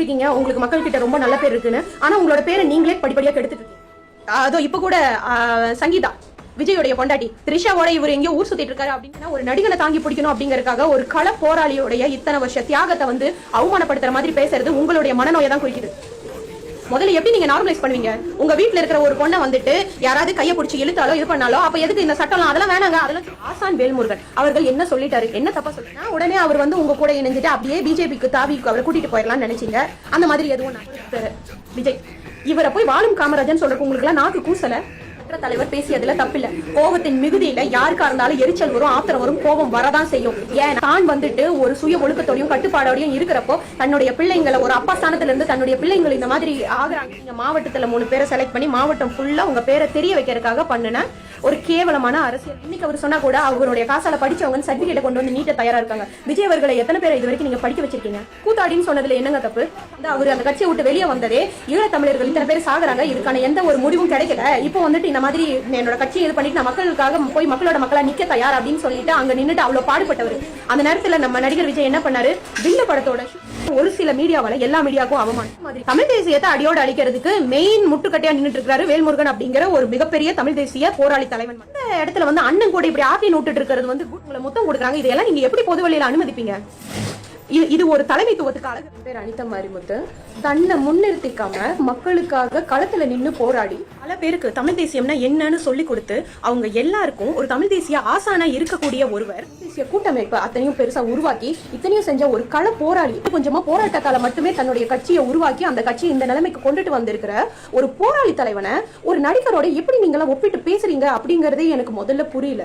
இருக்கீங்க. உங்களுக்கு மக்கள் கிட்ட ரொம்ப நல்ல பேர் இருக்குன்னு. ஆனா உங்களோட பேரை நீங்களே படிப்படியா கெடுத்துட்டு இருக்கீங்க. அதோ இப்ப கூட சங்கீதா விஜயோடைய பொண்டாட்டி த்ரிஷாவோட இவர் எங்கேயோ ஊர் சுத்திட்டு இருக்காரு அப்படின்னா ஒரு நடிகனை தாங்கி பிடிக்கணும் அப்படிங்கறதுக்காக ஒரு கள போராளியோடைய இத்தனை வருஷ தியாகத்தை வந்து அவமானப்படுத்துற மாதிரி பேசுறது உங்களுடைய மனநோயை தான் குறிக்குது. முதல்ல எப்படி நீங்க நார்மலைஸ் பண்ணுவீங்க? உங்க வீட்டுல இருக்கிற ஒரு பொண்ணை வந்துட்டு யாராவது கையை பிடிச்சி இழுத்தாலோ இது பண்ணாலோ அப்ப எதுக்கு இந்த சட்டம்லாம்? அதெல்லாம் வேணாங்க. அதெல்லாம் ஆசான் வேல்முருகன். அவர்கள் என்ன சொல்லிட்டாரு? என்ன தப்பா சொல்லினா உடனே அவர் வந்து உங்க கூட இணைஞ்சிட்டு அப்படியே பிஜேபிக்கு தாவி அவரை கூட்டிட்டு போயிடலாம்னு நினைச்சீங்க. அந்த மாதிரி எதுவும் விஜய் இவரை போய் வாழும் காமராஜன் சொல்றதுக்கு உங்களுக்கு எல்லாம் நாக்கு கூசல? மற்ற தலைவர் பேசியதுல தப்பில்ல. கோபத்தின் மிகுதியில யாருக்கா இருந்தாலும் எரிச்சல் வரும் ஆத்திரம் வரும் கோபம் வரதான் செய்யும். ஏன்? தான் வந்துட்டு ஒரு சுய ஒழுக்கத்தோடையும் கட்டுப்பாடோடையும் இருக்கிறப்போ தன்னுடைய பிள்ளைங்களை ஒரு அப்பா ஸ்தானத்துல இருந்து தன்னுடைய பிள்ளைங்களை இந்த மாதிரி ஆகுறாங்க. நீங்க மாவட்டத்துல மூணு பேரை செலக்ட் பண்ணி மாவட்டம் ஃபுல்லா உங்க பேரை தெரிய வைக்கிறதுக்காக பண்ணுன ஒரு கேவலமான அரசியல். இன்னைக்கு அவர் சொன்னா கூட அவருடைய காசால படிச்சவங்க சர்டிபிகேட்டை கொண்டு வந்து நீட்ட தயாரா இருக்காங்க. விஜய் அவர்களை எத்தனை பேரை இது வரைக்கும் நீங்க படிக்க வச்சிருக்கீங்க? கூத்தாடின்னு சொன்னதுல என்னங்க தப்பு? அவர் அந்த கட்சியை விட்டு வெளியே வந்ததே ஈழத்தமிழர்கள் இத்தனை பேர் சாகுறாங்க. இதுக்கான எந்த ஒரு முடிவும் கிடைக்கல. இப்போ வந்துட்டு இந்த மாதிரி என்னோட கட்சியை இது பண்ணிட்டு நான் மக்களுக்காக போய் மக்களோட மக்களா நிக்க தயார் அப்படின்னு சொல்லிட்டு அங்க நின்னுட்டு அவ்வளவு பாடுபட்டவர். அந்த நேரத்துல நம்ம நடிகர் விஜய் என்ன பண்ணாரு? வில்ல படத்தோட ஒரு சில மீடியாவால எல்லா மீடியாவுக்கும் அவமானம். மாதிரி தமிழ் தேசியத்தை அடியோடு அழிக்கிறதுக்கு மெயின் முட்டுக்கட்டையா நின்றுட்டு இருக்காரு வேல்முருகன் அப்படிங்கிற ஒரு மிகப்பெரிய தமிழ் தேசிய போராளி தலைவன். இந்த இடத்துல வந்து அண்ணன் கூட இப்படி ஆட்டி நோட்டுட்டு இருக்கிறது வந்து உங்களை மொத்தம் கொடுக்குறாங்க. இதெல்லாம் நீங்க எப்படி பொது வழியில அனுமதிப்பீங்க? இது இது ஒரு தலைமைத்துவத்துக்கு அழகு. பேர் அனிதா மாரிமுத்து. தன்னை முன்னிறுத்திக்காம மக்களுக்காக களத்துல நின்று போராடி பல பேருக்கு தமிழ் தேசியம்னா என்னன்னு சொல்லி கொடுத்து அவங்க எல்லாருக்கும் ஒரு தமிழ் தேசிய ஆசானா இருக்கக்கூடிய ஒருவர். தேசிய கூட்டமைப்பு அத்தனையும் பெருசா உருவாக்கி இத்தனையும் செஞ்ச ஒரு கள போராளி கொஞ்சமா போராட்டத்தால மட்டுமே தன்னுடைய கட்சியை உருவாக்கி அந்த கட்சியை இந்த நிலைமைக்கு கொண்டுட்டு வந்திருக்கிற ஒரு போராளி தலைவனை ஒரு நடிகரோட எப்படி நீங்களாம் ஒப்பிட்டு பேசுறீங்க அப்படிங்கறதே எனக்கு முதல்ல புரியல.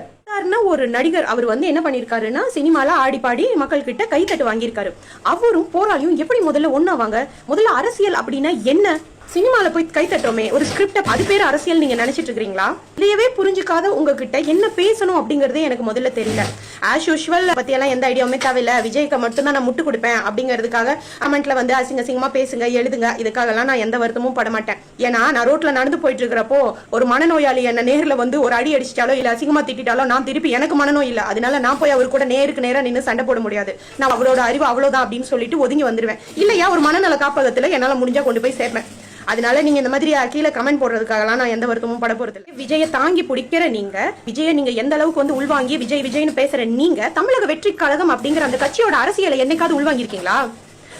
ஒரு நடிகர் அவர் வந்து என்ன பண்ணிருக்காருன்னா சினிமால ஆடி பாடி மக்கள் கிட்ட கைத்தட்டு வாங்கியிருக்காரு. அவரும் போராளியும் எப்படி முதல்ல ஒன்னாவாங்க முதல்ல அரசியல் அப்படின்னா என்ன? சினிமால போய் கை தட்டுறோமே ஒரு ஸ்கிரிப்ட் அது பேர் அரசியல் நீங்க நினைச்சிட்டு இருக்கீங்களா இல்லையவே புரிஞ்சுக்காத உங்ககிட்ட என்ன பேசணும் அப்படிங்கறதே எனக்கு முதல்ல தெரியல. ஆஸ் யூஷுவல் பத்தி எல்லாம் எந்த ஐடியாவுமே தேவையில்ல. விஜய்க்கு மட்டும்தான் நான் முட்டு கொடுப்பேன் அப்படிங்கிறதுக்காக கமெண்ட்ல வந்து அசிங்க அசிங்கமா பேசுங்க எழுதுங்க. இதுக்காகலாம் நான் எந்த வருத்தமும் பட மாட்டேன். ஏன்னா நான் ரோட்ல நடந்து போயிட்டு இருக்கிறப்போ ஒரு மனநோயாளி என்ன நேர்ல வந்து ஒரு அடி அடிச்சிட்டாலோ இல்ல அசிங்கமா திட்டாலோ நான் திருப்பி எனக்கு மனநோய் இல்ல. அதனால நான் போய் அவர் கூட நேருக்கு நேரம் நின்னு சண்டை போட முடியாது. நான் அவரோட அறிவு அவ்வளவுதான் அப்படின்னு சொல்லிட்டு ஒதுங்கி வந்துருவேன். இல்லையா ஒரு மனநல காப்பகத்துல என்னால முடிஞ்சா கொண்டு போய் சேர்ப்பேன். அதனால நீங்க இந்த மாதிரி கீழே கமெண்ட் போடுறதுக்காகலாம் நான் எந்த வருத்தமும் பட போறது இல்லை. விஜயை தாங்கி பிடிக்கிற நீங்க விஜயை நீங்க எந்த அளவுக்கு வந்து உள்வாங்கி விஜய் விஜய்னு பேசுற நீங்க தமிழக வெற்றி கழகம் அப்படிங்கிற அந்த கட்சியோட அரசியலை என்னைக்காவது உள்வாங்கியிருக்கீங்களா?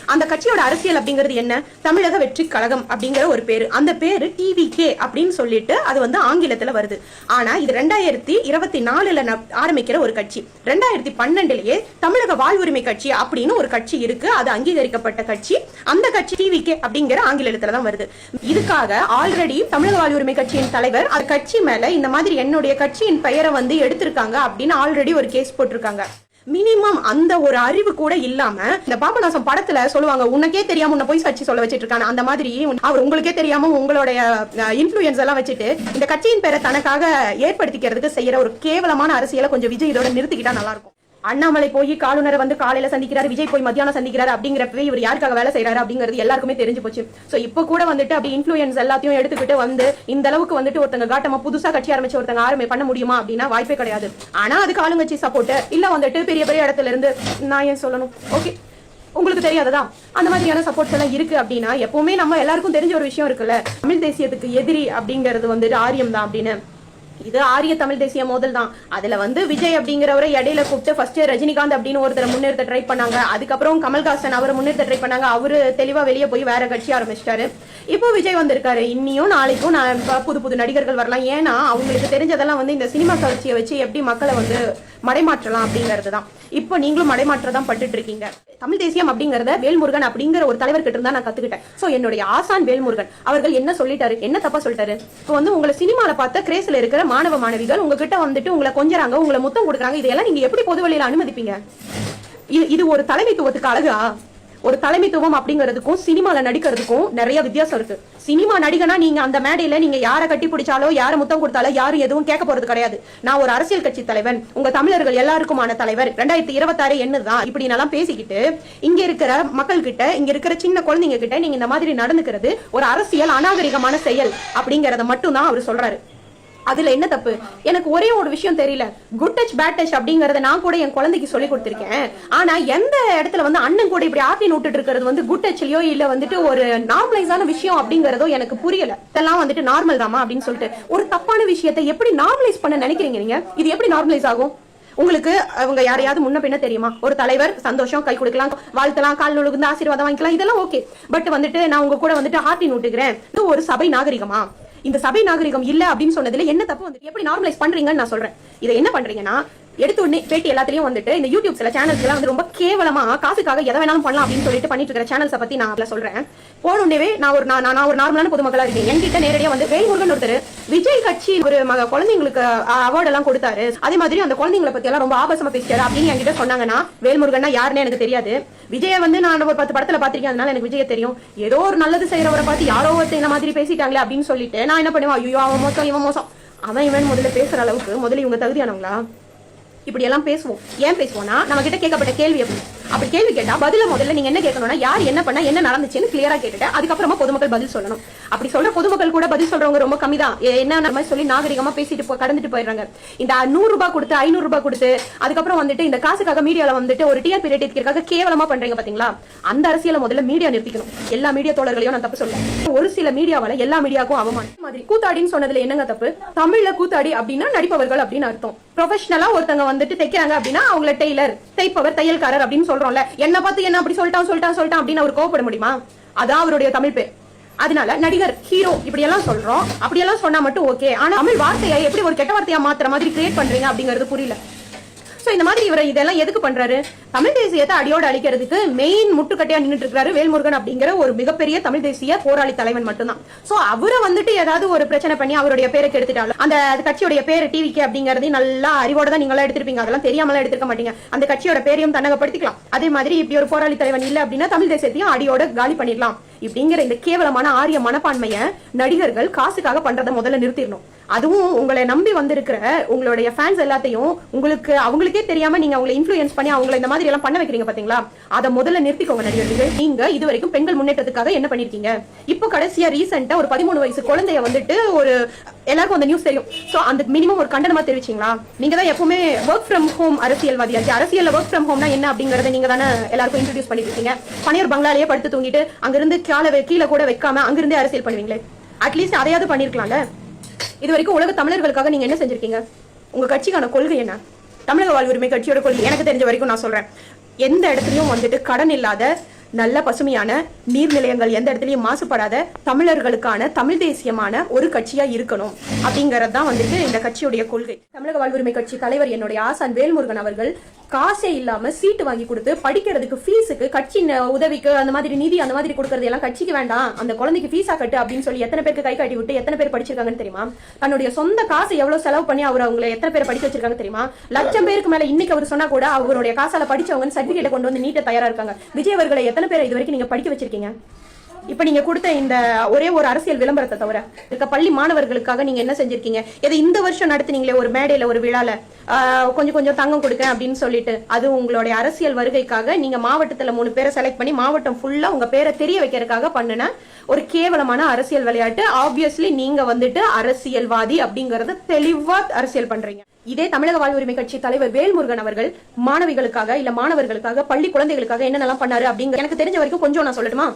அந்த கட்சியோட அரசியல் அப்படிங்கிறது என்ன? தமிழக வெற்றி கழகம் அப்படிங்கிற ஒரு பேரு. அந்த பேரு டிவிகே அப்படின்னு சொல்லிட்டு அது வந்து ஆங்கிலத்துல வருது. ஆனா இது ரெண்டாயிரத்தி இருபத்தி நாலுல ந- ஆரம்பிக்கிற ஒரு கட்சி. ரெண்டாயிரத்தி பன்னெண்டுலயே தமிழக வாழ்வுரிமை கட்சி அப்படின்னு ஒரு கட்சி இருக்கு. அது அங்கீகரிக்கப்பட்ட கட்சி. அந்த கட்சி டிவி கே அப்படிங்கிற ஆங்கிலத்துல தான் வருது. இதுக்காக ஆல்ரெடி தமிழக வாழ்வுரிமை கட்சியின் தலைவர் அந்த கட்சி மேல இந்த மாதிரி என்னுடைய கட்சியின் பெயரை வந்து எடுத்திருக்காங்க அப்படின்னு ஆல்ரெடி ஒரு கேஸ் போட்டிருக்காங்க. மினிமம் அந்த ஒரு அறிவு கூட இல்லாம இந்த பாபநாசம் படத்துல சொல்லுவாங்க உனக்கே தெரியாம உன்னை போய் சச்சி சொல்ல வச்சிட்டு இருக்காங்க அந்த மாதிரி அவர் உங்களுக்கே தெரியாம உங்களுடைய இன்ஃபுளுயன்ஸ் எல்லாம் வச்சுட்டு இந்த கட்சியின் பேரை தனக்காக ஏற்படுத்திக்கிறதுக்கு செய்யற ஒரு கேவலமான அரசியலை கொஞ்சம் விஜய் இதோட நிறுத்திக்கிட்டா நல்லா இருக்கும். அண்ணாமலை போய் காலுநரை வந்து காலையில சந்திக்கிறாரு விஜய் போய் மத்தியானம் சந்திக்கிறாரு அப்படிங்கிறப்பவே இவர் யாருக்காக வேலை செய்யறாரு அப்படிங்கிறது எல்லாருக்குமே தெரிஞ்சு போச்சு. சோ இப்போ கூட வந்துட்டு அப்படி இன்ஃபுளுயன்ஸ் எல்லாத்தையும் எடுத்துக்கிட்டு வந்து இந்த அளவுக்கு வந்துட்டு ஒருத்தங்க காட்டமா புதுசா கட்சி ஆரம்பிச்ச ஒருத்தங்க ஆரம்பி பண்ண முடியுமா அப்படின்னா வாய்ப்பே கிடையாது. ஆனா அதுக்கு ஆளுங்கட்சி சப்போர்ட் இல்ல வந்துட்டு பெரிய பெரிய இடத்துல இருந்து நான் ஏன் சொல்லணும்? ஓகே உங்களுக்கு தெரியாததா? அந்த மாதிரியான சப்போர்ட்ஸ் எல்லாம் இருக்கு அப்படின்னா எப்பவுமே நம்ம எல்லாருக்கும் தெரிஞ்ச ஒரு விஷயம் இருக்குல்ல தமிழ் தேசியத்துக்கு எதிரி அப்படிங்கிறது வந்துட்டு ஆரியம் தான் அப்படின்னு. இது ஆரிய தமிழ் தேசிய மோதல் தான். அதுல வந்து விஜய் அப்படிங்கிறவரை இடையில கூப்பிட்டு ஃபர்ஸ்ட் ரஜினிகாந்த் அப்படின்னு ஒருத்தரை முன்னிறுத்த ட்ரை பண்ணாங்க. அதுக்கப்புறம் கமல்ஹாசன் அவரை முன்னிறுத்த ட்ரை பண்ணாங்க. அவரு தெளிவா வெளியே போய் வேற கட்சி ஆரம்பிச்சிட்டாரு. இப்போ விஜய் வந்திருக்காரு. இன்னியும் நாளைக்கும் நான் புது புது நடிகர்கள் வரலாம். ஏன்னா அவங்களுக்கு தெரிஞ்சதெல்லாம் வந்து இந்த சினிமா கட்சியை வச்சு எப்படி மக்களை வந்து மடைமாற்றலாம் அப்படிங்கிறது தான் இப்போ நீங்களும் மடைமாற்ற தான் பட்டுட்டு இருக்கீங்க தமிழ் தேசியம் அப்படிங்கறத வேல்முருகன் அப்படிங்கிற ஒரு தலைவர் கிட்ட இருந்தா நான் கத்துக்கிட்டேன். சோ என்னுடைய ஆசான் வேல்முருகன் அவர்கள் என்ன சொல்லிட்டாரு? என்ன தப்பா சொல்லிட்டாரு? இப்போ வந்து உங்களை சினிமால பார்த்த கிரேஸ்ல இருக்கிற மாணவ மாணவிகள் உங்ககிட்ட வந்துட்டு உங்களை கொஞ்சறாங்க உங்களை முத்தம் கொடுக்குறாங்க இதெல்லாம் நீங்க எப்படி பொது வழியில அனுமதிப்பீங்க? இது இது ஒரு தலைமைத்துவத்துக்கு அழகா? ஒரு தலைமைத்துவம் அப்படிங்கிறதுக்கும் சினிமால நடிக்கிறதுக்கும் நிறைய வித்தியாசம் இருக்கு. சினிமா நடிகனா நீங்க அந்த மேடையில நீங்க யாரை கட்டி பிடிச்சாலோ யாரை முத்தம் கொடுத்தாலோ யாரும் எதுவும் கேட்க போறது கிடையாது. நான் ஒரு அரசியல் கட்சி தலைவன். உங்க தமிழர்கள் எல்லாருக்குமான தலைவர். ரெண்டாயிரத்தி இருபத்தாறு என்னதான் இப்படி நல்லா பேசிக்கிட்டு இங்க இருக்கிற மக்கள் கிட்ட இங்க இருக்கிற சின்ன குழந்தைங்க கிட்ட நீங்க இந்த மாதிரி நடந்துக்கிறது ஒரு அரசியல் அநாகரிகமான செயல் அப்படிங்கறத மட்டும் தான் அவர் சொல்றாரு. அதுல என்ன தப்பு? எனக்கு ஒரே ஒரு விஷயம் தெரியல. குட் டச் பேட் டச் அப்படிங்கறத நான் கூட என் குழந்தைக்கு சொல்லி கொடுத்துருக்கேன். ஆனா எந்த இடத்துல வந்து அண்ணன் கூட இப்படி ஆட்டி நோட்டுட்டு இருக்கிறது வந்து குட் டச்லயோ இல்ல வந்துட்டு ஒரு நார்மலைஸான விஷயம் அப்படிங்கறதோ எனக்கு புரியல. இதெல்லாம் வந்துட்டு நார்மல் தாமா அப்படின்னு சொல்லிட்டு. ஒரு தப்பான விஷயத்தை எப்படி நார்மலைஸ் பண்ண நினைக்கிறீங்க நீங்க? இது எப்படி நார்மலைஸ் ஆகும்? உங்களுக்கு அவங்க யாரையாவது முன்ன பின்ன தெரியுமா? ஒரு தலைவர் சந்தோஷம் கை கொடுக்கலாம் வாழ்த்தலாம் கால் நுழுகுந்து ஆசீர்வாதம் வாங்கிக்கலாம் இதெல்லாம் ஓகே பட் வந்துட்டு நான் உங்க கூட வந்துட்டு ஹார்ட்டி நோட்டுக்கிறேன் இது ஒரு சபை நாகரிகமா? இந்த சபை நாகரிகம் இல்ல அப்படின்னு சொன்னதுல என்ன தப்பு வந்து எப்படி நார்மலைஸ் பண்றீங்கன்னு நான் சொல்றேன். இதை என்ன பண்றீங்கன்னா எடுத்த உடனே பேட்டி எல்லாத்திலையும் வந்துட்டு இந்த யூடியூப் சில சேனல்ஸ் எல்லாம் வந்து ரொம்ப கேவலமா காசுக்காக எதை வேணாலும் பண்ணலாம் அப்படின்னு சொல்லிட்டு பண்ணிட்டு இருக்கிற சேனல்ஸை பத்தி நான் அதுல சொல்றேன். போனோடனே நான் ஒரு நான் நான் ஒரு நார்மலான பொதுமக்களா இருக்கேன். என்கிட்ட நேரடியா வந்து வேல்முருகன் ஒருத்தர் விஜய் கட்சி ஒரு மக குழந்தைங்களுக்கு அவார்டு எல்லாம் கொடுத்தாரு. அதே மாதிரி அந்த குழந்தைங்களை பத்தி எல்லாம் ரொம்ப ஆபாசமா பேசிட்டாரு அப்படின்னு என்கிட்ட சொன்னாங்கன்னா வேல்முருகன்னா யாருன்னு எனக்கு தெரியாது. விஜய வந்து நான் ஒரு பத்து படத்துல பாத்திருக்கேன் அதனால எனக்கு விஜய தெரியும். ஏதோ ஒரு நல்லது செய்யறவரை பார்த்து யாரோ ஒருத்தர் இந்த மாதிரி பேசிட்டாங்களே அப்படின்னு சொல்லிட்டு நான் என்ன பண்ணுவேன்? ஐயோ அவன் மோசம் இவன் மோசம். அவன் இவன் முதல்ல பேசுற அளவுக்கு முதல்ல இவங்க தகுதியானவங்களா? இப்படி எல்லாம் பேசுவோம். ஏன் பேசுவோம்னா நம்ம கிட்ட கேட்கப்பட்ட கேள்வி எப்படி? அப்படி கேள்வி கேட்டா பதில முதல்ல நீங்க என்ன கேட்கணும்னா யார் என்ன பண்ணா என்ன நடந்துச்சுன்னு கிளியரா கேட்டுட்டு அதுக்கப்புறமா பொதுமக்கள் பதில் சொல்லணும். அப்படி சொல்ற பொதுமக்கள் கூட பதில் சொல்றவங்க ரொம்ப கம்மி தான். என்ன மாதிரி சொல்லி நாகரிகமா பேசிட்டு கடந்துட்டு போயிடுறாங்க. இந்த நூறு ரூபாய் கொடுத்து ஐநூறு ரூபாய் கொடுத்து அதுக்கப்புறம் வந்துட்டு இந்த காசுக்காக மீடியால வந்துட்டு ஒரு டிஆர்பி ரேட் இருக்கிறதுக்காக கேவலமா பண்றீங்க பாத்தீங்களா? அந்த அரசியலை முதல்ல மீடியா நிறுத்திக்கணும். எல்லா மீடியா தோழர்களையும் நான் தப்பு சொல்ல ஒரு சில மீடியாவால எல்லா மீடியாவுக்கும் அவமானம். மாதிரி கூத்தாடின்னு சொன்னதுல என்னங்க தப்பு? தமிழ்ல கூத்தாடி அப்படின்னா நடிப்பவர்கள் அப்படின்னு அர்த்தம். ப்ரொஃபஷனலா ஒருத்தங்க வந்துட்டு தைக்கிறாங்க அப்படின்னா அவங்கள டெய்லர் தைப்பவர் தையல்காரர் அப்படின்னு சொல்றோம்ல. என்ன பார்த்து என்ன அப்படி சொல்லிட்டான் சொல்லிட்டான் சொல்லிட்டான் அப்படின்னு அவர் கோவப்பட முடியுமா? அதான் அவருடைய தமிழ் பேர். அதனால நடிகர் ஹீரோ இப்படி எல்லாம் சொல்றோம். அப்படி எல்லாம் சொன்னா மட்டும் ஓகே ஆனா தமிழ் வார்த்தையை எப்படி ஒரு கெட்ட வார்த்தையா மாத்துற மாதிரி கிரியேட் பண்றீங்க அப்படிங்கிறது புரியல. சோ இந்த மாதிரி இவர் இதெல்லாம் எதுக்கு பண்றாரு? தமிழ் தேசியத்தை அடியோடு அழிக்கிறதுக்கு மெயின் முட்டுக்கட்டையா நின்னுட்டு இருக்காரு வேல்முருகன் அப்படிங்கிற ஒரு மிகப்பெரிய தமிழ் தேசிய போராளி தலைவன் மட்டும்தான். சோ அவரை வந்துட்டு ஏதாவது ஒரு பிரச்சனை பண்ணி அவருடைய பேரை கெடுத்துட்டாலும் அந்த கட்சியோட பேரு டிவிக்கு அப்படிங்கறதையும் நல்லா அறிவோட தான் நீங்களா எடுத்திருப்பீங்க. அதெல்லாம் தெரியாமலாம் எடுத்திருக்க மாட்டீங்க. அந்த கட்சியோட பேரையும் தன்னகப்படுத்திக்கலாம். அதே மாதிரி இப்படி ஒரு போராளி தலைவன் இல்ல அப்படின்னா தமிழ் தேசியத்தையும் அடியோட காலி பண்ணிடலாம். இப்படிங்கிற இந்த கேவலமான ஆரிய மனப்பான்மைய நடிகர்கள் காசுக்காக பண்றதை முதல்ல நிறுத்திடணும். அதுவும் உங்களை நம்பி வந்திருக்கிற உங்களுடைய ஃபேன்ஸ் எல்லாத்தையும் உங்களுக்கு அவங்களுக்கே தெரியாம நீங்க அவங்களை இன்ஃபுளுயன்ஸ் பண்ணி அவங்களை இந்த மாதிரி மாதிரி எல்லாம் பண்ண வைக்கிறீங்க பாத்தீங்களா? அதை முதல்ல நிறுத்திக்கோங்க நடிகர்கள். நீங்க இது வரைக்கும் பெண்கள் முன்னேற்றத்துக்காக என்ன பண்ணிருக்கீங்க? இப்போ கடைசியா ரீசெண்டா ஒரு பதிமூணு வயசு குழந்தைய வந்துட்டு ஒரு எல்லாருக்கும் அந்த நியூஸ் தெரியும். சோ அந்த மினிமம் ஒரு கண்டனமா தெரிவிச்சீங்களா? நீங்க தான் எப்பவுமே ஒர்க் ஃப்ரம் ஹோம் அரசியல்வாதியாச்சு அரசியல் ஒர்க் ஃப்ரம் ஹோம்னா என்ன அப்படிங்கறத நீங்க தானே எல்லாருக்கும் இன்ட்ரடியூஸ் பண்ணிருக்கீங்க. இருக்கீங்க பனியர் பங்களாலேயே படுத்து தூங்கிட்டு அங்கிருந்து கால கீழே கூட வைக்காம அங்கிருந்தே அரசியல் பண்ணுவீங்களே. அட்லீஸ்ட் அதையாவது பண்ணிருக்கலாம்ல? இது வரைக்கும் உலக தமிழர்களுக்காக நீங்க என்ன செஞ்சிருக்கீங்க? உங்க கட்சிக்கான கொள்கை என்ன? தமிழக வாழ்வுரிமை கட்சியோட கொள்கை எனக்கு தெரிஞ்ச வரைக்கும் நான் சொல்றேன். எந்த இடத்துலயும் வந்துட்டு கடன் இல்லாத நல்ல பசுமையான நீர்நிலையங்கள் எந்த இடத்துலயும் மாசுபடாத தமிழர்களுக்கான தமிழ் தேசியமான ஒரு கட்சியா இருக்கணும். அப்படிங்கறது தான் வந்துட்டு இந்த கட்சியுடைய கொள்கை. தமிழக வாழ்வுரிமை கட்சி தலைவர் என்னுடைய ஆசான் வேல்முருகன் அவர்கள் காசே இல்லாம சீட்டு வாங்கி கொடுத்து படிக்கிறதுக்கு ஃபீஸுக்கு கட்சி உதவிக்கு அந்த மாதிரி நிதி அந்த மாதிரி கொடுக்கறது எல்லாம் கட்சிக்கு வேண்டாம். அந்த குழந்தைக்கு ஃபீஸா கட்டு அப்படின்னு சொல்லி எத்தனை பேருக்கு கை காட்டி விட்டு எத்தனை பேர் படிச்சிருக்காங்கன்னு தெரியுமா? தன்னுடைய சொந்த காசு எவ்வளவு செலவு பண்ணி அவர் அவங்களை எத்தனை பேர் படிக்க வச்சிருக்காங்க தெரியுமா? லட்சம் பேருக்கு மேல இன்னைக்கு அவர் சொன்னா கூட அவருடைய காசால படிச்சவங்க சர்டிபிகேட் கொண்டு வந்து நீட்ட தயாரா இருக்காங்க. விஜய் அவர்களை எத்தனை பேரை இது வரைக்கும் நீங்க படிக்க வச்சிருக்கீங்க? இப்ப நீங்க கொடுத்த இந்த ஒரே ஒரு அரசியல் விளம்பரத்தை தவிர இருக்க பள்ளி மாணவர்களுக்காக நீங்க என்ன செஞ்சிருக்கீங்க? இதை இந்த வருஷம் நடத்துனீங்களே ஒரு மேடையில ஒரு விழால ஆஹ், கொஞ்சம் கொஞ்சம் தங்கம் கொடுக்கேன் அப்படின்னு சொல்லிட்டு அது உங்களுடைய அரசியல் வருகைக்காக நீங்க மாவட்டத்துல மூணு பேரை செலக்ட் பண்ணி மாவட்டம் ஃபுல்லா உங்க பேரை தெரிய வைக்கிறதுக்காக பண்ணுன ஒரு கேவலமான அரசியல் விளையாட்டு. ஆப்வியஸ்லி நீங்க வந்துட்டு அரசியல்வாதி அப்படிங்கறத தெளிவா அரசியல் பண்றீங்க. இதே தமிழக வாழ்வுரிமை கட்சி தலைவர் வேல்முருகன் அவர்கள் மாணவிகளுக்காக இல்ல மாணவர்களுக்காக பள்ளி குழந்தைகளுக்காக என்னென்னலாம் பண்ணாரு அப்படிங்க எனக்கு தெரிஞ்ச வரைக்கும் கொஞ்சம் நான் சொல்லட்டுமா?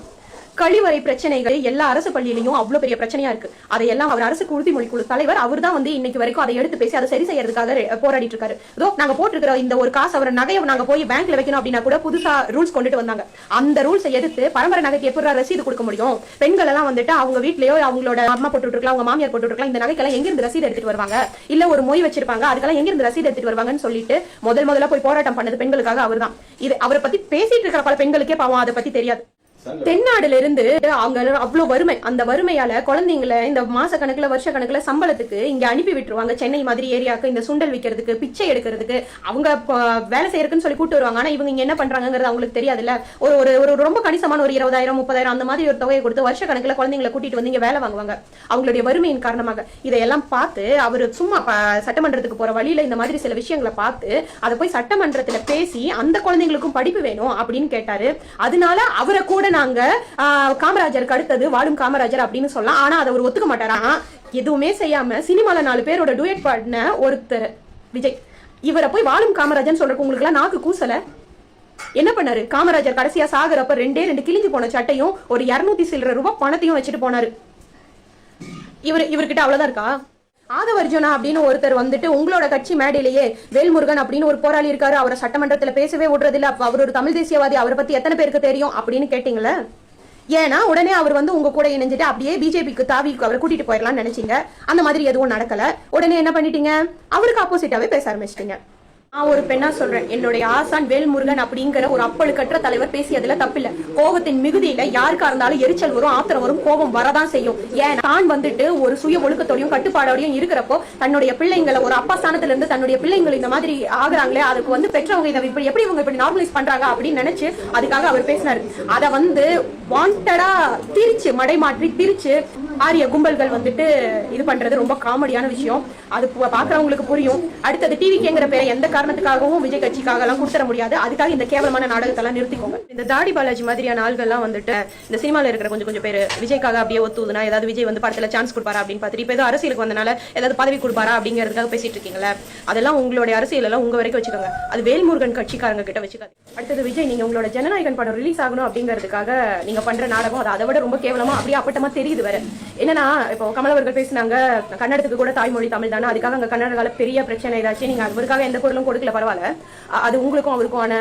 கழிவறை பிரச்சனைகள் எல்லா அரசு பள்ளியிலையும் அவ்வளவு பெரிய பிரச்சனையா இருக்கு. அதையெல்லாம் அவர் அரசு உறுதிமொழி குழு தலைவர் அவர் தான் வந்து இன்னைக்கு வரைக்கும் அதை எடுத்து பேசி அதை சரி செய்யறதுக்காக போராடிட்டு இருக்காரு. இதோ நாங்க போட்டிருக்கிற இந்த ஒரு காசு அவர் நகையை நாங்க போய் பேங்க்ல வைக்கணும் அப்படின்னா கூட புதுசா ரூல்ஸ் கொண்டுட்டு வந்தாங்க. அந்த ரூல்ஸை எடுத்து பரம்பரை நகைக்கு எப்படி ரசீது கொடுக்க முடியும்? பெண்கள் எல்லாம் வந்துட்டு அவங்க வீட்லயோ அவங்களோட அம்மா போட்டு இருக்கலாம் அவங்க மாமியார் போட்டு இருக்கலாம் இந்த நகைக்கெல்லாம் எங்க இருந்து ரசீது எடுத்துட்டு வருவாங்க? இல்ல ஒரு மொய் வச்சிருப்பாங்க அதுக்கெல்லாம் எங்க இருந்து ரசீது எடுத்துட்டு வருவாங்கன்னு சொல்லிட்டு முதல் முதல்ல போய் போராட்டம் பண்ணது பெண்களுக்காக அவர்தான். இது அவரை பத்தி பேசிட்டு இருக்கிற பல பெண்களுக்கே பாவம் அதை பத்தி தெரியாது. தென்னாடுல இருந்து அவங்க அவ்வளவு வறுமை. அந்த வறுமையால குழந்தைங்களை இந்த மாச கணக்குல வருஷ கணக்குல சம்பளத்துக்கு இங்க அனுப்பி விட்டுருவாங்க. சென்னை மாதிரி ஏரியாவுக்கு இந்த சுண்டல் விக்கிறதுக்கு பிச்சை எடுக்கிறதுக்கு. அவங்க வேலை செய்யறதுக்குன்னு சொல்லி கூட்டு வருவாங்க. ஆனா இவங்க என்ன பண்றாங்கங்கிறது அவங்களுக்கு தெரியாதுல்ல. ஒரு ஒரு ஒரு ரொம்ப கணிசமான ஒரு இருபதாயிரம் முப்பதாயிரம் அந்த மாதிரி ஒரு தொகையை கொடுத்து வருஷ கணக்குல குழந்தைங்களை கூட்டிட்டு வந்து இங்க வேலை வாங்குவாங்க. அவங்களுடைய வறுமையின் காரணமாக. இதையெல்லாம் பார்த்து அவர் சும்மா சட்டமன்றத்துக்கு போற வழியில இந்த மாதிரி சில விஷயங்களை பார்த்து அதை போய் சட்டமன்றத்துல பேசி அந்த குழந்தைங்களுக்கும் படிப்பு வேணும் அப்படின்னு கேட்டாரு. அதனால அவரை கூட நாங்க காமராஜருக்கு அடுத்தது வாழும் காமராஜர் அப்படின்னு சொல்லலாம். ஆனா அதை அவர் ஒத்துக்க மாட்டாரா? எதுவுமே செய்யாம சினிமால நாலு பேரோட டூயட் பாடின ஒருத்தர் விஜய். இவரை போய் வாழும் காமராஜன் சொல்றக்கு உங்களுக்கு எல்லாம் நாக்கு கூசல? என்ன பண்ணாரு? காமராஜர் கடைசியா சாகுறப்ப ரெண்டே ரெண்டு கிழிஞ்சு போன சட்டையும் ஒரு இருநூத்தி சில்லற ரூபாய் பணத்தையும் வச்சுட்டு போனாரு. இவர் இவர்கிட்ட அவ்வளவுதான் இருக்கா? ஆதவர்ஜுனா அப்படின்னு ஒருத்தர் வந்துட்டு உங்களோட கட்சி மேடையிலேயே வேல்முருகன் அப்படின்னு ஒரு போராளி இருக்காரு. அவரை சட்டமன்றத்துல பேசவே விடுறதில்ல. அப்போ அவர் ஒரு தமிழ் தேசியவாதி அவரை பத்தி எத்தனை பேருக்கு தெரியும் அப்படின்னு கேட்டீங்களே? ஏன்னா உடனே அவர் வந்து உங்க கூட இணைஞ்சிட்டு அப்படியே பிஜேபிக்கு தாவி அவரை கூட்டிட்டு போயிடலாம்னு நினைச்சீங்க. அந்த மாதிரி எதுவும் நடக்கல. உடனே என்ன பண்ணிட்டீங்க? அவருக்கு ஆப்போசிட்டாவே பேச ஆரம்பிச்சிட்டீங்க. நான் ஒரு பெண்ணா சொல்றேன். என்னுடைய ஆசான் வேல்முருகன் அப்படிங்கிற ஒரு அப்பழுக்கற்ற தலைவர் பேசியதுல தப்பில்ல. கோபத்தின் மிகுதியில யாருக்கா இருந்தாலும் எரிச்சல் வரும் ஆத்திரம் வரும் கோபம் வரதான் செய்யும். ஏன் தான் வந்துட்டு ஒரு சுய ஒழுக்கத்தோடையும் கட்டுப்பாடோடையும் இருக்கிறப்போ தன்னுடைய பிள்ளைங்களை ஒரு அப்பா ஸ்தானத்துல இருந்து தன்னுடைய பிள்ளைங்கள் இந்த மாதிரி ஆகுறாங்களே அதுக்கு வந்து பெற்றவங்க இதை இப்படி எப்படி இவங்க இப்படி நார்மலைஸ் பண்றாங்க அப்படின்னு நினைச்சு அதுக்காக அவர் பேசினாரு. அதை வந்து வாண்டடா திரிச்சு மடைமாற்றி திரிச்சு ஆரிய கும்பல்கள் வந்துட்டு இது பண்றது ரொம்ப காமெடியான விஷயம். அது பு- பாக்குறவங்களுக்கு புரியும். அடுத்தது டிவி பேரை எந்த காரணத்துக்காகவும் விஜய் கட்சிக்காக எல்லாம் கொடுத்துட முடியாது. அதுக்காக இந்த கேவலமான நாடகத்தை எல்லாம் நிறுத்திக்கோங்க. இந்த தாடி பாலாஜி மாதிரியான ஆள்கள்லாம் வந்துட்டு இந்த சினிமால இருக்கிற கொஞ்சம் கொஞ்சம் பேர் விஜய்க்காக அப்படியே ஒத்துதுனா ஏதாவது விஜய் வந்து படத்துல சான்ஸ் கொடுப்பாரா அப்படின்னு பார்த்துட்டு இப்போ ஏதோ அரசியலுக்கு வந்தனால ஏதாவது பதவி கொடுப்பாரா அப்படிங்கிறதுக்காக பேசிட்டு இருக்கீங்களா அதெல்லாம் உங்களுடைய அரசியல் எல்லாம் உங்க வரைக்கும் வச்சுக்கோங்க. அது வேல்முருகன் கட்சிக்காரங்க கிட்ட வச்சுக்காது அடுத்தது விஜய் நீங்க உங்களோட ஜனநாயகன் படம் ரிலீஸ் ஆகணும் அப்படிங்கிறதுக்காக நீங்க பண்ற நாடகம் அது அதை விட ரொம்ப கேவலமா அப்படியே அப்பட்டமா தெரியுது வேற. என்னன்னா இப்போ கமல் அவர்கள் பேசினாங்க கன்னடத்துக்கு கூட தாய்மொழி தமிழ் தானே அதுக்காக அங்க கன்னடகால பெரிய பிரச்சனை ஏதாச்சும் நீங்க அவருக்காக எந்த குரலும் கொடுக்கல பரவாயில்ல. அது உங்களுக்கும் அவருக்குமான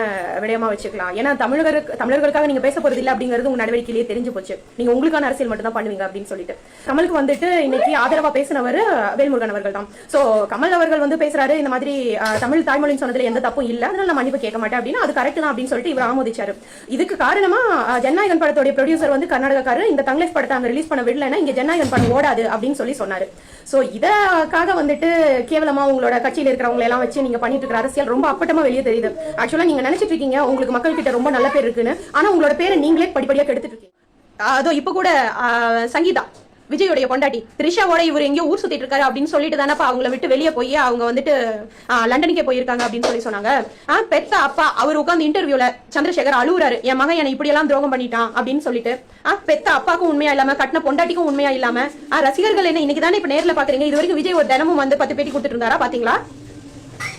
விடயமா வச்சுக்கலாம். ஏன்னா தமிழர்களுக்கு தமிழர்களுக்காக நீங்க பேச போறது இல்ல அப்படிங்கிறது உங்க நடவடிக்கையிலேயே தெரிஞ்சு போச்சு. நீங்க உங்களுக்கான அரசியல் மட்டும் தான் பண்ணுவீங்க அப்படின்னு சொல்லிட்டு. கமலுக்கு வந்துட்டு இன்னைக்கு ஆதரவா பேசினவர் வேல்முருகன் அவர்கள் தான். சோ கமல் அவர்கள் வந்து பேசுறாரு இந்த மாதிரி தமிழ் தாய்மொழின்னு சொன்னதுல எந்த தப்பும் இல்ல அதனால நான் மன்னிப்பு கேட்க மாட்டேன் அப்படின்னா அது கரெக்ட் தான் அப்படின்னு சொல்லிட்டு இவர் ஆமோதிச்சாரு. இதுக்கு காரணமா அஹ், ஜனநாயகன் படத்தோட ப்ரொடியூசர் வந்து கர்நாடகக்காரர் இந்த தங்கிலீஷ் படத்தை அங்க ரிலீஸ் பண்ண விடலன்னா இங்க ஜனநாயகன் படம் ஓடாது அப்படின்னு சொல்லி சொன்னாரு. சோ இதற்காக வந்துட்டு கேவலமா உங்களோட கட்சியில இருக்கிறவங்களை எல்லாம் வச்சு நீங்க பண்ணிட்டு இருக்கிற அரசியல் ரொம்ப அப்பட்டமா வெளியே தெரியுது. ஆக்சுவலா நீங்க நினைச்சிட்டு இருக்கீங்க உங்களுக்கு மக்கள் கிட்ட ரொம்ப நல்ல பேர் இருக்குன்னு. ஆனா உங்களோட பேரை நீங்களே படிப்படியா கெடுத்துட்டு இருக்கீங்க. அதோ இப்ப கூட சங்கீதா. விஜயோடைய பொண்டாட்டி த்ரிஷாவோட இவர் எங்கேயோ ஊர் சுத்திட்டு இருக்காரு அப்படின்னு சொல்லிட்டு தானப்பா அவங்கள விட்டு வெளியே போய் அவங்க வந்துட்டு ஆஹ், லண்டனுக்கே போயிருக்காங்க அப்படின்னு சொல்லி சொன்னாங்க. ஆஹ், பெத்த அப்பா அவர் உட்காந்து இன்டர்வியூல சந்திரசேகர் அழுவுறாரு. என் மகன் என்னை இப்படி எல்லாம் துரோகம் பண்ணிட்டான் அப்படின்னு சொல்லிட்டு. ஆஹ், பெத்த அப்பாக்கும் உண்மையா இல்லாம கட்டின பொண்டாட்டிக்கும் உண்மையா இல்லாம ரசிகர்கள் என்ன இன்னைக்கு தானே இப்ப நேர்ல பாக்குறீங்க? இது வரைக்கும் விஜய் ஒரு தினமும் வந்து பத்து பேட்டி கொடுத்துட்டு இருந்தாரா? பாத்தீங்களா?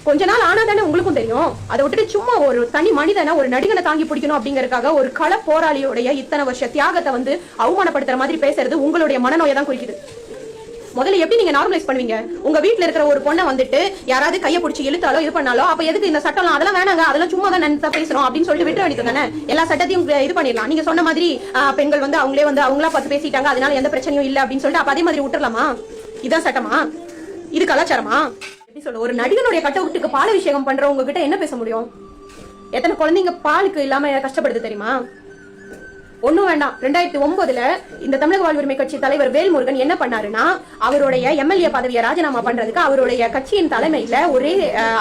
கொஞ்ச நாள் ஆனா தானே உங்களுக்கும் தெரியும். அதை விட்டுட்டு சும்மா ஒரு தனி மனிதனை ஒரு நடிகனை தாங்கி பிடிக்கணும் அப்படிங்கறக்காக ஒரு கள போராளியோடைய இத்தனை வருஷ தியாகத்தை வந்து அவமானப்படுத்துற மாதிரி பேசுறது உங்களுடைய மனநோயை தான் குறிக்குது. முதல்ல எப்படி நீங்க நார்மலைஸ் பண்ணுவீங்க? உங்க வீட்டுல இருக்கிற ஒரு பொண்ணை வந்துட்டு யாராவது கைய பிடிச்சி இழுத்தாலோ இது பண்ணாலோ அப்ப எதுக்கு இந்த சட்டம் அதெல்லாம் வேணாங்க அதெல்லாம் சும்மா தான் நினைச்சா பேசுறோம் அப்படின்னு சொல்லிட்டு விட்டு வேண்டியது தானே? எல்லா சட்டத்தையும் இது பண்ணிடலாம். நீங்க சொன்ன மாதிரி பெண்கள் வந்து அவங்களே வந்து அவங்களா பார்த்து பேசிட்டாங்க அதனால எந்த பிரச்சனையும் இல்ல அப்படின்னு சொல்லிட்டு அப்ப அதே மாதிரி விட்டுறலாமா? இதான் சட்டமா? இது கலாச்சாரமா? சொல்ல ஒரு நடிகனுடைய கட்ட விட்டுக்கு பாலாபிஷேகம் பண்றவங்க கிட்ட என்ன பேச முடியும்? எத்தனை குழந்தைங்க பாலுக்கு இல்லாம கஷ்டப்படுது தெரியுமா? ஒண்ணும் வேண்டாம். ரெண்டாயிரத்தி ஒன்பதுல இந்த தமிழக வாழ்வுரிமை கட்சி தலைவர் வேல்முருகன் என்ன பண்ணாருன்னா அவருடைய எம்எல்ஏ பதவியை ராஜினாமா பண்றதுக்கு அவருடைய கட்சியின் தலைமையில ஒரே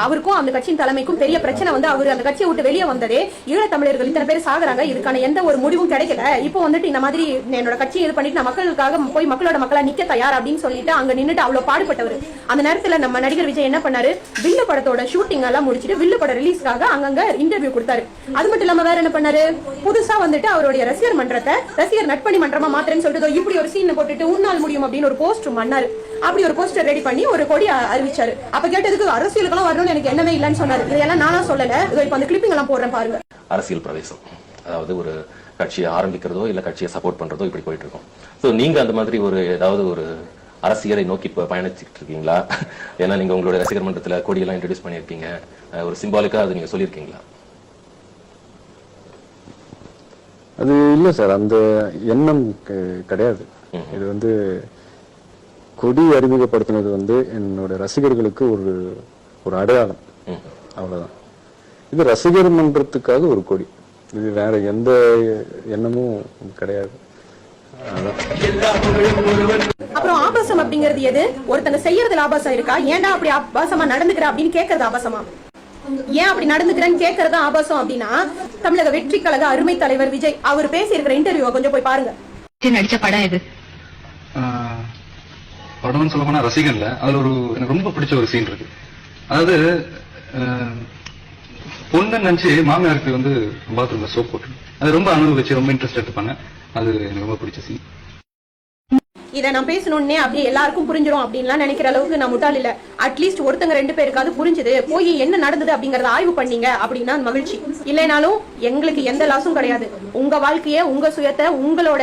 அவருக்கும் அந்த கட்சியின் தலைமைக்கும் பெரிய பிரச்சனை வந்து அவர் அந்த கட்சியை விட்டு வெளியே வந்ததே. ஈழத்தமிழர்கள் இத்தனை பேர் சாகுறாங்க. இதுக்கான எந்த ஒரு முடிவும் கிடைக்கல. இப்போ வந்துட்டு இந்த மாதிரி என்னோட கட்சியை இது பண்ணிட்டு நான் மக்களுக்காக போய் மக்களோட மக்களா நிக்க தயார் அப்படின்னு சொல்லிட்டு அங்க நின்னுட்டு அவ்வளவு பாடுபட்டவர். அந்த நேரத்துல நம்ம நடிகர் விஜய் என்ன பண்ணாரு? வில்லு படத்தோட ஷூட்டிங் எல்லாம் முடிச்சிட்டு வில்லு படம் ரிலீஸ்க்காக அங்கங்க இன்டர்வியூ கொடுத்தாரு. அது மட்டும் இல்லாம வேற என்ன பண்ணாரு? புதுசா வந்துட்டு அவருடைய ரசிகர் மன்றத்தை ரசிகர் நட்பணி மன்றமா மாத்திரன்னு சொல்லிட்டு இப்படி ஒரு சீன் போட்டுட்டு உன்னால் முடியும் அப்படின்னு ஒரு போஸ்டர் பண்ணாரு. அப்படி ஒரு போஸ்டர் ரெடி பண்ணி ஒரு கொடி அறிவிச்சாரு. அப்ப கேட்டதுக்கு அரசியலுக்கெல்லாம் வரணும்னு எனக்கு என்னவே இல்லைன்னு சொன்னாரு. இதெல்லாம் நானா சொல்லல. இப்ப அந்த கிளிப்பிங் எல்லாம் போடுறேன் பாருங்க. அரசியல் பிரவேசம். அதாவது ஒரு கட்சியை ஆரம்பிக்கிறதோ இல்ல கட்சியை சப்போர்ட் பண்றதோ இப்படி போயிட்டு இருக்கும். ஸோ நீங்க அந்த மாதிரி ஒரு ஏதாவது ஒரு அரசியலை நோக்கி இப்ப பயணிச்சுட்டு இருக்கீங்களா? ஏன்னா நீங்க உங்களோட ரசிகர் மன்றத்துல கொடியெல்லாம் இன்ட்ரடியூஸ் பண்ணியிருக்கீங்க. ஒரு சிம்பாலிக்கா அது நீங்க சொல்லியிருக்கீங்களா? அது இல்லை சார் அந்த எண்ணம் கிடையாது. இது வந்து கொடி அறிமுகப்படுத்தினது வந்து என்னோட ரசிகர்களுக்கு ஒரு ஒரு அடையாளம். அவ்வளவுதான். இது ரசிகர் மன்றத்துக்காக ஒரு கொடி. இது வேற எந்த எண்ணமும் கிடையாது. அப்புறம் ஆபாசம் அப்படிங்கிறது எது? ஒருத்தங்க செய்யறதுல ஆபாசம் இருக்கா? ஏன்டா அப்படி ஆபாசமா நடந்துக்கிற அப்படின்னு கேக்குறது ஆபாசமா? ஏன் அப்படி நடந்துக்கிறேன்னு கேக்குறது ஆபாசம் அப்படின்னா தமிழக வெற்றி கழக அருமை தலைவர் விஜய் அவர் பேசி இருக்கிற இன்டர்வியூ கொஞ்சம் போய் பாருங்க. நடிச்ச படம் இது ஆஹ் படம்னு சொல்ல போனா ரசிகன்ல அதுல ஒரு எனக்கு ரொம்ப பிடிச்ச ஒரு சீன் இருக்கு. அதாவது ஆஹ் பொண்ணு நினைச்சு மாமியாருக்கு வந்து பாத்ரூம்ல சோப் போட்டு. அது ரொம்ப அனுபவிச்சு ரொம்ப இன்ட்ரெஸ்ட் எடுத்துப்பாங்க. அது எனக்கு ரொம்ப பிடிச்ச சீன் இதை நான் பேசணும்னே அப்படியே எல்லாருக்கும் புரிஞ்சிடும் அப்படின்லாம் நினைக்கிற அளவுக்கு நான் முட்டாள் இல்ல. அட்லீஸ்ட் ஒருத்தங்க ரெண்டு பேருக்காவது புரிஞ்சுது போய் என்ன நடந்தது அப்படிங்கறத ஆய்வு பண்ணீங்க அப்படின்னா மகிழ்ச்சி. இல்லைனாலும் எங்களுக்கு எந்த லாஸும் கிடையாது. உங்க வாழ்க்கைய உங்க சுயத்தை உங்களோட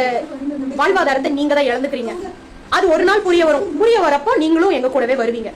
வாழ்வாதாரத்தை நீங்க தான் இழந்துக்கிறீங்க. அது ஒரு நாள் புரிய வரும். புரிய வரப்போ நீங்களும் எங்க கூடவே வருவீங்க.